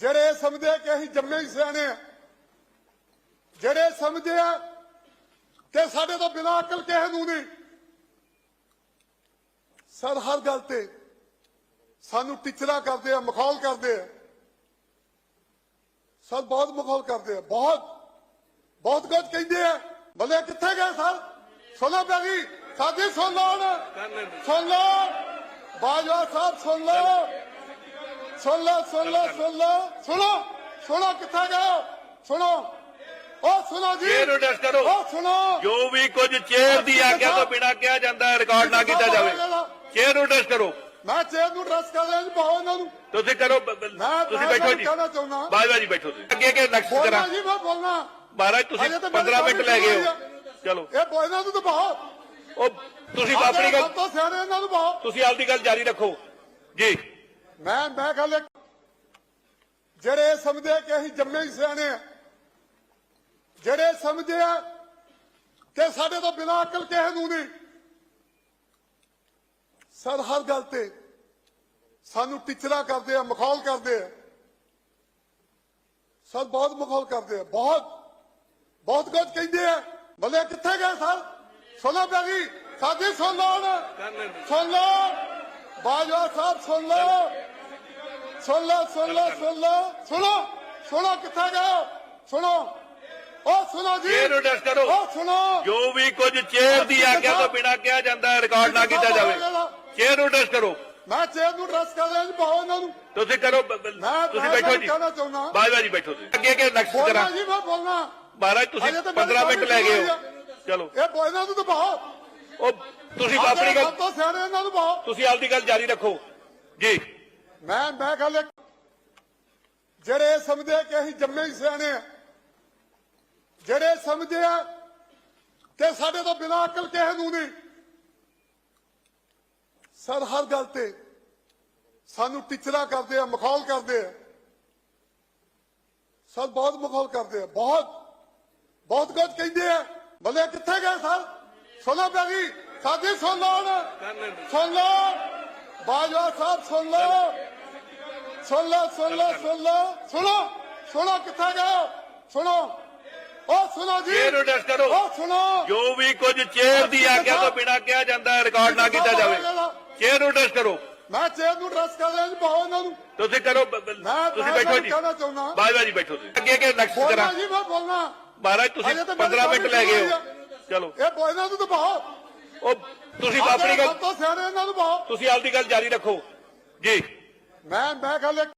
ਜਿਹੜੇ ਸਮਝਦੇ ਕਿ ਅਸੀਂ ਜੰਮੇ ਹੀ ਸਿਆਣੇ ਆ ਜਿਹੜੇ ਸਮਝਦੇ ਆ ਕਿ ਸਾਡੇ ਤੋਂ ਬਿਨਾਂ ਅਕਲ ਕਿਸੇ ਨੂੰ ਨਹੀਂ ਸਰ ਹਰ ਗੱਲ ਤੇ ਸਾਨੂੰ ਟਿਚਰਾ ਕਰਦੇ ਆ ਮਖੌਲ ਕਰਦੇ ਆ। ਸਰ ਬਹੁਤ ਮਖੌਲ ਕਰਦੇ ਆ ਬਹੁਤ ਬਹੁਤ ਕੁਝ ਕਹਿੰਦੇ ਆ। ਭਲੇ ਕਿੱਥੇ ਗਏ ਸਰ? ਸੁਣੋ ਬੈਗੀ ਸਾਡੀ ਸੁਣ ਲਓ। ਸੁਣ ਲਓ। ਬਾਜਵਾ ਸਾਹਿਬ ਸੁਣ ਲਓ। ਸੁਣ ਲਓ ਸੁਣ ਲਓ ਸੁਣ ਲਓ। ਸੁਣੋ ਸੁਣੋ ਕਿੱਥੇ ਗਏ? ਸੁਣੋ। ਉਹ ਸੁਣੋ ਜੀ। ਚੇਅਰ ਨੂੰ ਕਰੋ। ਉਹ ਸੁਣੋ। ਜੋ ਵੀ ਕੁਝ ਚੇਅਰ ਦੀ ਆਗਿਆ ਤੋਂ ਬਿਨਾਂ ਕਿਹਾ ਜਾਂਦਾ ਰਿਕਾਰਡ ਨਾ ਕੀਤਾ ਜਾਵੇ। ਚੇਅਰ ਨੂੰ ਟੈਸਟ ਕਰੋ। ਮੈਂ ਚੇਅਰ ਨੂੰ ਡਰਸ ਕਰ ਰਿਹਾ ਜੀ ਬਹੁਤ ਇਹਨਾਂ ਨੂੰ। ਤੁਸੀਂ ਕਰੋ ਤੁਸੀਂ ਬੈਠੋ ਜੀ। ਬਾਜਵਾ ਜੀ ਬੈਠੋ ਤੁਸੀਂ। ਅੱਗੇ ਅੱਗੇ ਬੋਲਣਾ ਕਰਾਂ ਜੀ ਮੈਂ ਬੋਲਣਾ। ਮਹਾਰਾਜ ਤੁਸੀਂ ਅਜੇ ਤਾਂ ਮੇਰੇ 15 ਮਿੰਟ ਲੈ ਗਏ ਹੋ। ਚਲੋ। ਇਹ ਬੋਲਣਾ ਨੂੰ ਤਾਂ ਬਹੁਤ। ਉਹ ਤੁਸੀਂ ਆਪਣੀ ਗੱਲ ਸਭ ਤੋਂ ਸਿਆਣੇ ਇਹਨਾਂ ਨੂੰ ਬਹੁਤ। ਤੁਸੀਂ ਆਪਦੀ ਗੱਲ ਜਾਰੀ ਰੱਖੋ। ਜੀ। ਮੈਂ ਮੈਂ ਗੱਲ ਜਿਹੜੇ ਸਮਝਦੇ ਕਿ ਅਸੀਂ ਜੰਮੇ ਹੀ ਸਿਆਣੇ ਆ ਜਿਹੜੇ ਸਮਝਦੇ ਆ ਕਿ ਸਾਡੇ ਤੋਂ ਬਿਨਾਂ ਅਕਲ ਕਿਸੇ ਨੂੰ ਨਹੀਂ ਸਰ ਹਰ ਗੱਲ ਤੇ ਸਾਨੂੰ ਟਿਚਰਾ ਕਰਦੇ ਆ ਮਖੌਲ ਕਰਦੇ ਆ। ਸਰ ਬਹੁਤ ਮਖੌਲ ਕਰਦੇ ਆ ਬਹੁਤ ਬਹੁਤ ਕੁਝ ਕਹਿੰਦੇ ਆ। ਭਲੇ ਕਿੱਥੇ ਗਏ ਸਰ? ਸੁਣੋ ਬੈਗੀ ਸਾਡੀ ਸੁਣ ਲਓ। ਸੁਣ ਲਓ। ਬਾਜਵਾ ਸਾਹਿਬ ਸੁਣ ਲਓ। ਸੁਣ ਲਓ ਸੁਣ ਲਓ ਸੁਣ ਲਓ ਸੁਣੋ ਸੁਣੋ ਕਿੱਥੇ ਗਏ ਸੁਣੋ। ਉਹ ਸੁਣੋ ਜੀ। ਚੇਅਰ ਨੂੰ ਕਰੋ। ਉਹ ਸੁਣੋ। ਜੋ ਵੀ ਕੁਝ ਚੇਅਰ ਦੀ ਆਗਿਆ ਤੋਂ ਬਿਨਾਂ ਕਿਹਾ ਜਾਂਦਾ ਰਿਕਾਰਡ ਨਾ ਕੀਤਾ ਜਾਵੇ। ਚੇਅਰ ਨੂੰ ਟੈਸਟ ਕਰੋ। ਮੈਂ ਚੇਅਰ ਨੂੰ ਡਰਸ ਕਰ ਰਿਹਾ ਜੀ ਬਹੁਤ ਇਹਨਾਂ ਨੂੰ। ਤੁਸੀਂ ਕਰੋ ਤੁਸੀਂ ਬੈਠੋ ਜੀ। ਬਾਜਵਾ ਜੀ ਬੈਠੋ ਤੁਸੀਂ। ਅੱਗੇ ਅੱਗੇ ਬੋਲਣਾ ਕਰਾਂ ਜੀ ਮੈਂ ਬੋਲਣਾ। ਮਹਾਰਾਜ ਤੁਸੀਂ ਅਜੇ ਤਾਂ ਮੇਰੇ 15 ਮਿੰਟ ਲੈ ਗਏ ਹੋ। ਚਲੋ। ਇਹ ਬੋਲਣਾ ਨੂੰ ਤਾਂ ਬਹੁਤ। ਉਹ ਤੁਸੀਂ ਆਪਣੀ ਗੱਲ ਤੁਸੀਂ ਆਪਦੀ ਗੱਲ ਜਾਰੀ ਰੱਖੋ। ਜੀ। ਮੈਂ ਮੈਂ ਗੱਲ ਜਿਹੜੇ ਸਮਝਦੇ ਕਿ ਅਸੀਂ ਜੰਮੇ ਹੀ ਸਿਆਣੇ ਆ। ਜਿਹੜੇ ਸਮਝਦੇ ਆ ਕਿ ਸਾਡੇ ਤੋਂ ਬਿਨਾਂ ਅਕਲ ਕਿਸੇ ਨੂੰ ਨਹੀਂ। ਸਰ ਹਰ ਗੱਲ ਤੇ ਸਾਨੂੰ ਟਿਚਰਾ ਕਰਦੇ ਆ ਮਖੌਲ ਕਰਦੇ ਆ। ਸਰ ਬਹੁਤ ਮਖੌਲ ਕਰਦੇ ਆ ਬਹੁਤ। ਬਹੁਤ ਕੁਝ ਕਹਿੰਦੇ ਆ। ਭਲੇ ਕਿੱਥੇ ਗਏ ਸਰ? ਸੁਣੋ ਬੈਗੀ ਸਾਡੀ ਸੁਣ ਲਓ। ਸੁਣ ਲਓ। ਬਾਜਵਾ ਸਾਹਿਬ ਸੁਣ ਲਓ। ਸੁਣ ਲਓ ਸੁਣ ਲਓ ਸੁਣ ਲਓ। ਸੁਣੋ ਸੁਣੋ ਕਿੱਥੇ ਗਏ? ਸੁਣੋ। ਉਹ ਸੁਣੋ ਜੀ। ਚੇਅਰ ਟੈਸਟ ਕਰੋ। ਉਹ ਸੁਣੋ। ਜੋ ਵੀ ਕੁਝ ਚੇਅਰ ਦੀ ਆਗਿਆ ਤੋਂ ਬਿਨਾਂ ਕਿਹਾ ਜਾਂਦਾ ਰਿਕਾਰਡ ਨਾ ਕੀਤਾ ਜਾਵੇ। ਚੇਅਰ ਨੂੰ ਟੈਸਟ ਕਰੋ। ਮੈਂ ਚੇਅਰ ਨੂੰ ਡਰਸ ਕਰ ਰਿਹਾ ਜੀ ਬਹੁਤ ਇਹਨਾਂ ਨੂੰ। ਤੁਸੀਂ ਕਰੋ ਤੁਸੀਂ ਬੈਠੋ ਜੀ। ਬਾਜਵਾ ਜੀ ਬੈਠੋ ਤੁਸੀਂ। ਅੱਗੇ ਅੱਗੇ ਬੋਲਣਾ ਕਰਾਂ ਜੀ ਮੈਂ ਬੋਲਣਾ। ਮਹਾਰਾਜ ਤੁਸੀਂ ਅਜੇ ਤਾਂ ਮੇਰੇ 15 ਮਿੰਟ ਲੈ ਗਏ ਹੋ। ਚਲੋ। ਇਹ ਬੋਲਣਾ ਨੂੰ ਤਾਂ ਬਹੁਤ ਉਹ ਤੁਸੀਂ ਆਪਣੀ ਗੱਲ ਤੋਂ ਸਿਆਣੇ ਇਹਨਾਂ ਨੂੰ ਬਹੁਤ। ਤੁਸੀਂ ਆਪਦੀ ਗੱਲ ਜਾਰੀ ਰੱਖੋ। ਜੀ। ਮੈਂ ਮੈਂ ਗੱਲ ਇੱਕ